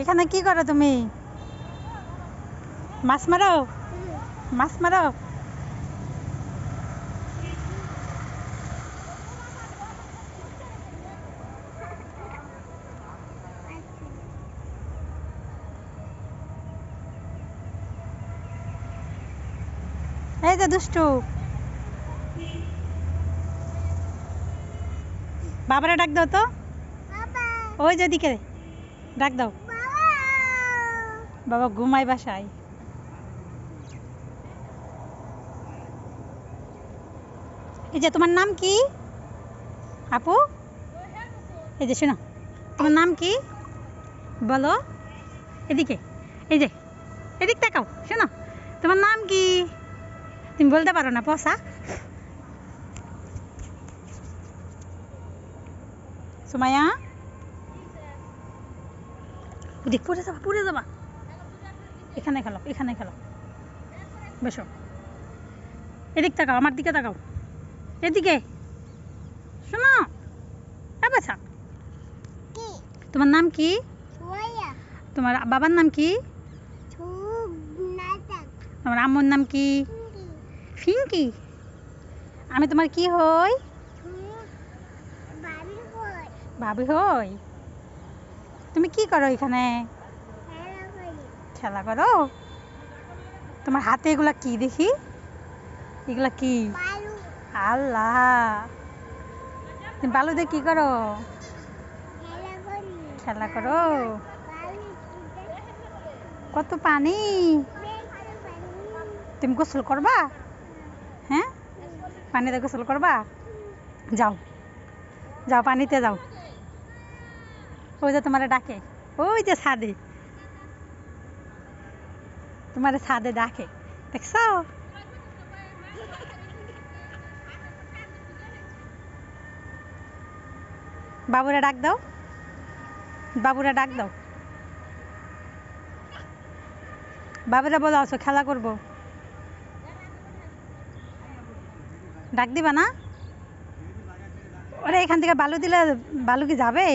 এখানে কি করো তুমি? মাছ মারো? মাছ মারো? এই যে দুষ্টু। বাবারা ডাক দাও তো। ওই যে দিকে ডাক দাও। বাবা ঘুমাই বাসায়। এই যে, তোমার নাম কি? আপু? এই যে, শোনো। তোমার নাম কি? বলো। এদিকে, এই যে, এদিক তাকাও, শোনো। তোমার নাম কি? তুমি বলতে পারো না, পসা। ওদিক পড়ে যাবা পড়ে যাবা। এখানে খেলো এখানে খেলো। বসো এদিক তাকাও আমার দিকে তাকাও। এদিকে। শোনো। বাছা। তোমার নাম কি? তোমার বাবার নাম কি? তোমার আম্মুর নাম কি? ফিঙ্কি। আমি তোমার কি হই? ভাবি হই? তুমি কি করো এখানে? খেলা করো তোমার হাতে এগুলা কি দেখি? এগুলা কি? আল্লাহ। বালু দিয়ে কি করো? খেলা করো। কত পানি? তুমি গোসল করবা? হ্যাঁ? পানিতে গোসল করবা? যাও। যাও পানিতে যাও। ওই যে তোমার ডাকে। ওই যে ছাদে। তোমার ছাদে ডাকে। দেখছ? বাবুরা ডাক দাও। বাবুরা ডাক দাও। বাবুরা বলো, আসো, খেলা করব। ডাক দিবা না? ওরে, এখান থেকে বালু দিলে, বালু কি যাবে?